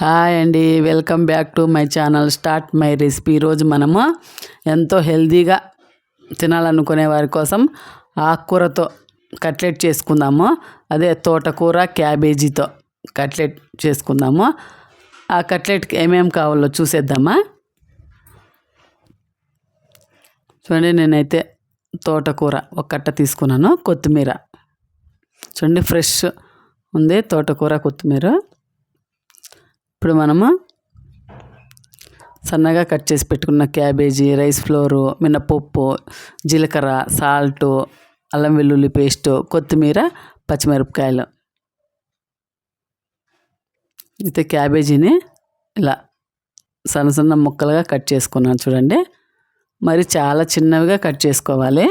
Hi అండి welcome back to my channel start my recipe. ఈరోజు మనము ఎంతో హెల్తీగా తినాలనుకునే వారి కోసం ఆకుకూరతో కట్లెట్ చేసుకుందాము. అదే తోటకూర క్యాబేజీతో కట్లెట్ చేసుకుందాము. ఆ కట్లెట్కి ఏమేమి కావాలో చూసేద్దామా? చూడండి నేనైతే తోటకూర ఒక కట్ట తీసుకున్నాను కొత్తిమీర. చూడండి ఫ్రెష్ ఉంది తోటకూర కొత్తిమీర. ఇప్పుడు మనము సన్నగా కట్ చేసి పెట్టుకున్న క్యాబేజీ రైస్ ఫ్లోరు మినపప్పు జీలకర్ర సాల్టు అల్లం వెల్లుల్లి పేస్ట్ కొత్తిమీర పచ్చిమిరపకాయలు. అయితే క్యాబేజీని ఇలా సన్న సన్న ముక్కలుగా కట్ చేసుకున్నాను చూడండి. మరి చాలా చిన్నవిగా కట్ చేసుకోవాలి.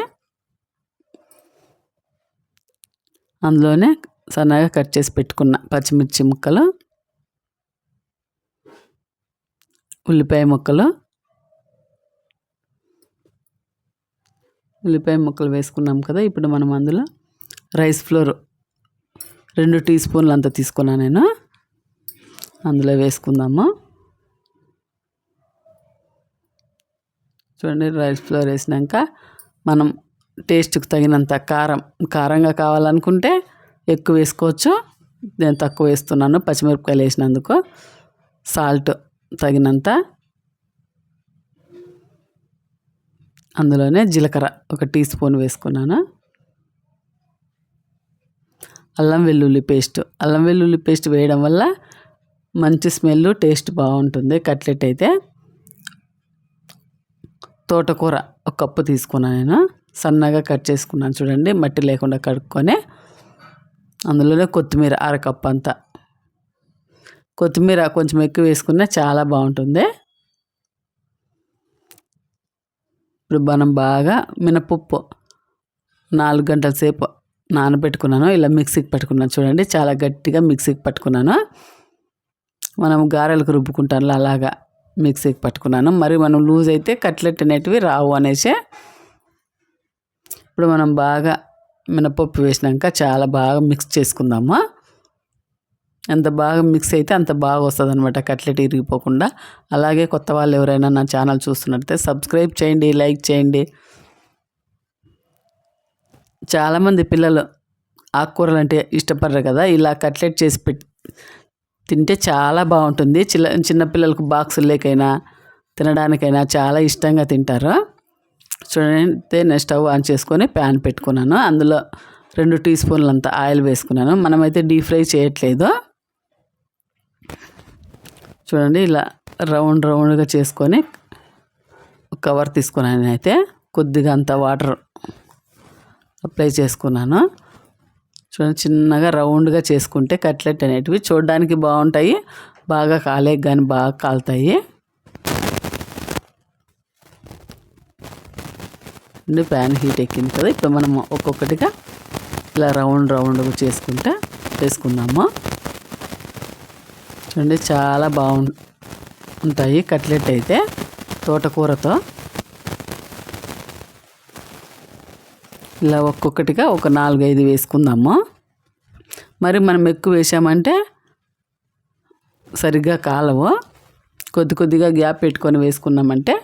అందులోనే సన్నగా కట్ చేసి పెట్టుకున్న పచ్చిమిర్చి ముక్కలు ఉల్లిపాయ ముక్కలు. ఉల్లిపాయ ముక్కలు వేసుకున్నాం కదా ఇప్పుడు మనం అందులో రైస్ ఫ్లోర్ రెండు టీ స్పూన్లు అంత తీసుకున్నాను నేను. అందులో వేసుకుందాము. చూడండి రైస్ ఫ్లోర్ వేసినాక మనం టేస్ట్కి తగినంత కారం కారంగా కావాలనుకుంటే ఎక్కువ వేసుకోవచ్చు. నేను తక్కువ వేస్తున్నాను పచ్చిమిరపకాయలు వేసినందుకు. సాల్ట్ తగినంత అందులోనే జీలకర్ర ఒక టీ స్పూన్ వేసుకున్నాను. అల్లం వెల్లుల్లి పేస్ట్. అల్లం వెల్లుల్లి పేస్ట్ వేయడం వల్ల మంచి స్మెల్ టేస్ట్ బాగుంటుంది. కట్లెట్ అయితే తోటకూర ఒక కప్పు తీసుకున్నాను నేను. సన్నగా కట్ చేసుకున్నాను చూడండి మట్టి లేకుండా కడుక్కొని. అందులోనే కొత్తిమీర అరకప్పు అంతా కొత్తిమీర కొంచెం ఎక్కువ వేసుకున్నా చాలా బాగుంటుంది. ఇప్పుడు మనం బాగా మినపప్పు నాలుగు గంటల సేపు నానబెట్టుకున్నాను. ఇలా మిక్సీకి పట్టుకున్నాను. చూడండి చాలా గట్టిగా మిక్సీకి పట్టుకున్నాను. మనం గారెలకు రుబ్బుకుంటాను అలాగా మిక్సీకి పట్టుకున్నాను. మరి మనం లూజ్ అయితే కట్లెట్ అనేటివి రావు అనేసి. ఇప్పుడు మనం బాగా మినపప్పు వేసినాక చాలా బాగా మిక్స్ చేసుకుందాము. ఎంత బాగా మిక్స్ అయితే అంత బాగా వస్తుంది అనమాట కట్లెట్ ఇరిగిపోకుండా. అలాగే కొత్త వాళ్ళు ఎవరైనా నా ఛానల్ చూస్తున్నట్టే సబ్స్క్రైబ్ చేయండి లైక్ చేయండి. చాలామంది పిల్లలు ఆకుకూరలు అంటే ఇష్టపడరు కదా ఇలా కట్లెట్ చేసి పెట్టి తింటే చాలా బాగుంటుంది. చిన్న చిన్నపిల్లలకు బాక్సుల్లోకైనా తినడానికైనా చాలా ఇష్టంగా తింటారు. చూడండి నేను స్టవ్ ఆన్ చేసుకొని ప్యాన్ పెట్టుకున్నాను. అందులో రెండు టీ స్పూన్లంత ఆయిల్ వేసుకున్నాను. మనమైతే డీప్ ఫ్రై చేయట్లేదు. చూడండి ఇలా రౌండ్ రౌండ్గా చేసుకొని కవర్ తీసుకున్నాను అయితే కొద్దిగా అంత వాటర్ అప్లై చేసుకున్నాను. చూడండి చిన్నగా రౌండ్గా చేసుకుంటే కట్లెట్ అనేటివి చూడడానికి బాగుంటాయి. బాగా కాలే కానీ బాగా కాలుతాయి. ప్యాన్ హీట్ ఎక్కింది కదా ఇప్పుడు మనం ఒక్కొక్కటిగా ఇలా రౌండ్ రౌండ్గా చేసుకుంటే చేసుకున్నాము చూడండి చాలా బాగుంటాయి ఉంటాయి కట్లెట్ అయితే తోటకూరతో. ఇలా ఒక్కొక్కటిగా ఒక నాలుగైదు వేసుకుందాము. మరి మనం ఎక్కువ వేసామంటే సరిగ్గా కాలవు. కొద్ది కొద్దిగా గ్యాప్ పెట్టుకొని వేసుకున్నామంటే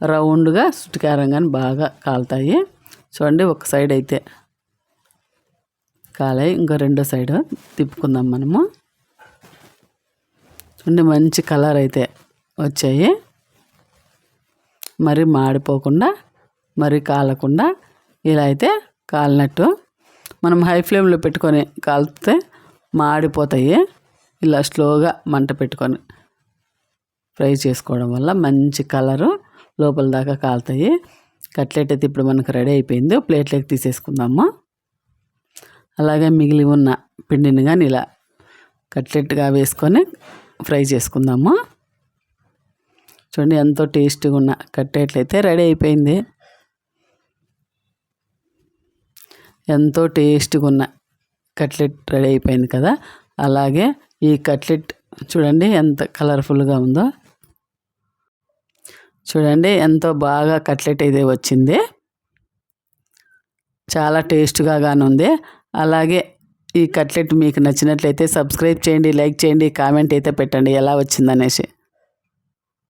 రౌండ్గా సుటికారంగా బాగా కాలుతాయి. చూడండి ఒక సైడ్ అయితే కాలాయి ఇంకా రెండో సైడ్ తిప్పుకుందాం మనము. చూడండి మంచి కలర్ అయితే వచ్చాయి. మరి మాడిపోకుండా మరి కాలకుండా ఇలా అయితే కాలినట్టు. మనం హై ఫ్లేమ్లో పెట్టుకొని కాలితే మాడిపోతాయి. ఇలా స్లోగా మంట పెట్టుకొని ఫ్రై చేసుకోవడం వల్ల మంచి కలరు లోపల దాకా కాలుతాయి. కట్లెట్ అయితే ఇప్పుడు మనకు రెడీ అయిపోయింది. ప్లేట్లోకి తీసేసుకుందాము. అలాగే మిగిలి ఉన్న పిండిని కానీ ఇలా కట్లెట్గా వేసుకొని ఫ్రై చేసుకుందాము? చూడండి ఎంతో టేస్టీగా ఉన్న కట్టేట్లయితే రెడీ అయిపోయింది. ఎంతో టేస్టీగా ఉన్న కట్లెట్ రెడీ అయిపోయింది కదా? అలాగే ఈ కట్లెట్ చూడండి ఎంత కలర్ఫుల్గా ఉందో. చూడండి ఎంతో బాగా కట్లెట్ అయితే వచ్చింది. చాలా టేస్ట్గా ఉంది అలాగే ఈ కట్లెట్ మీకు నచ్చినట్లయితే సబ్స్క్రైబ్ చేయండి లైక్ చేయండి కామెంట్ అయితే పెట్టండి. ఎలా వచ్చిందనేసి.